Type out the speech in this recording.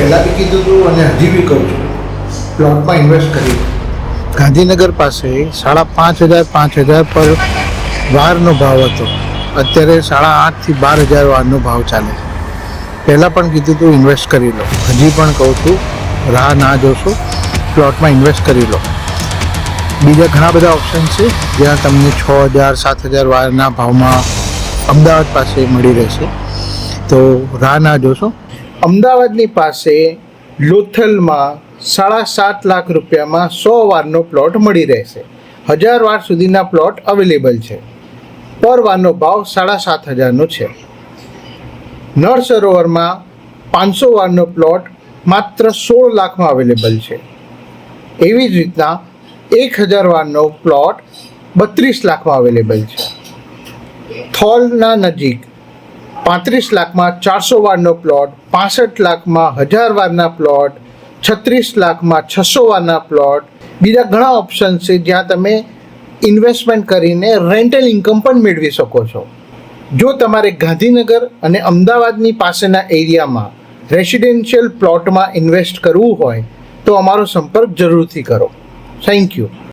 પહેલાં બી કીધું હતું અને હજી બી કહું છું. પ્લોટમાં ઇન્વેસ્ટ કરી. ગાંધીનગર પાસે સાડા પાંચ હજાર પાંચ હજાર પર વારનો ભાવ હતો. અત્યારે સાડા આઠથી બાર હજાર વારનો ભાવ ચાલે છે. પહેલાં પણ કીધું હતું ઇન્વેસ્ટ કરી લો. હજી પણ કહું છું, રાહ ના જોશો. પ્લોટમાં ઇન્વેસ્ટ કરી લો. બીજા ઘણા બધા ઓપ્શન છે, જ્યાં તમને છ હજાર, સાત હજાર વારના ભાવમાં અમદાવાદ પાસે મળી રહેશે. તો રાહ ના જોશો. અમદાવાદની પાસે લોથલમાં સાડા સાત લાખ રૂપિયામાં સો વારનો પ્લોટ મળી રહેશે. હજાર વાર સુધીના પ્લોટ અવેલેબલ છે. પર વારનો ભાવ સાડા સાત હજારનો છે. નળ સરોવરમાં પાંચસો વારનો પ્લોટ માત્ર સોળ લાખમાં અવેલેબલ છે. એવી જ રીતના એક હજાર વારનો પ્લોટ બત્રીસ લાખમાં અવેલેબલ છે. થોલના નજીક પાંત્રીસ લાખમાં ચારસો વારનો પ્લોટ પાસઠ લાખમાં હજાર વારના પ્લોટ છત્રીસ લાખમાં છસો વારના પ્લોટ બીજા ઘણા ઓપ્શન છે જ્યાં તમે ઇન્વેસ્ટમેન્ટ કરીને રેન્ટલ ઇન્કમ પણ મેળવી શકો છો. જો તમારે ગાંધીનગર અને અમદાવાદની પાસેના એરિયામાં રેસિડેન્શિયલ પ્લોટમાં ઇન્વેસ્ટ કરવું હોય, તો અમારો સંપર્ક જરૂરથી કરો. Thank you